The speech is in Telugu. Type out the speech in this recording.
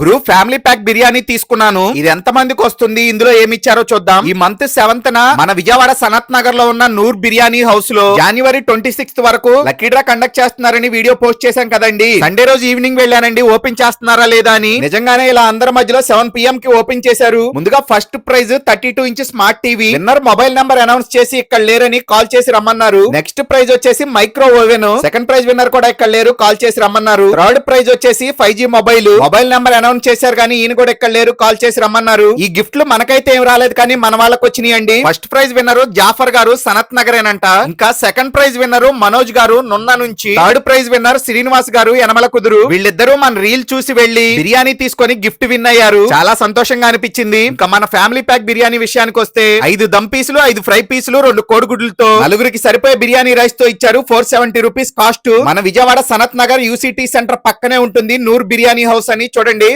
గ్రూప్ ఫ్యామిలీ ప్యాక్ బిర్యానీ తీసుకున్నాను. ఇది ఎంత మందికి వస్తుంది? ఇందులో ఏమి ఇచ్చారో చూద్దాం. ఈ మంత్ సెవెంత్ న మన విజయవాడ సనత్ నగర్లో ఉన్న నూర్ బిర్యానీ హౌస్లో జనవరి ట్వంటీ సిక్స్త్ వరకు లక్కీ డ్రా కండక్ట్ చేస్తున్నారని వీడియో పోస్ట్ చేశాం కదండి. సండే రోజు ఈవినింగ్ వెళ్ళానండి. ఓపెన్ చేస్తున్నారా లేదా అని. నిజంగానే ఇలా అందరి మధ్యలో సెవెన్ పిఎం కి ఓపెన్ చేశారు. ముందుగా first prize thirty two inch smart TV winner mobile number announce చేసి ఇక్కడ లేరని కాల్ చేసి రమ్మన్నారు. నెక్స్ట్ ప్రైజ్ వచ్చేసి micro oven second prize winner కూడా ఇక్కడ లేరు. కాల్ చేసి రమ్మన్నారు. థర్డ్ ప్రైజ్ వచ్చేసి five G mobile mobile number announce చేశారు కానీ ఈయన కూడా ఇక్కడ లేరు. కాల్ చేసి రమ్మన్నారు. ఈ గిఫ్ట్లు మనకైతే ఏం రాలేదు కానీ మన వాళ్ళకి వచ్చినాయండి. ఫస్ట్ ప్రైజ్ విన్నరు జాఫర్ గారు సనత్ నగరేనంట. ఇంకా సెకండ్ ప్రైజ్ విన్నరు మనోజ్ గారు నున్న నుంచి. థర్డ్ ప్రైజ్ విన్నర్ శ్రీనివాస్ గారు యనమల కుదురు. వీళ్ళిద్దరూ మన రీల్ చూసి వెళ్ళి బిర్యానీ తీసుకొని గిఫ్ట్ విన్ అయ్యారు. చాలా సంతోషంగా అనిపించింది. ఇంకా మన ఫ్యామిలీ ప్యాక్ బిర్యానీ విషయానికి వస్తే ఐదు దమ్ పీసులు ఐదు ఫ్రై పీసులు రెండు కోడిగుడ్లతో నలుగురికి సరిపోయే బిర్యానీ రైస్తో ఇచ్చారు. Four seventy rupees cost. మన విజయవాడ సనత్ నగర్ యూసిటీ సెంటర్ పక్కనే ఉంటుంది నూర్ బిర్యానీ హౌస్ అని. చూడండి.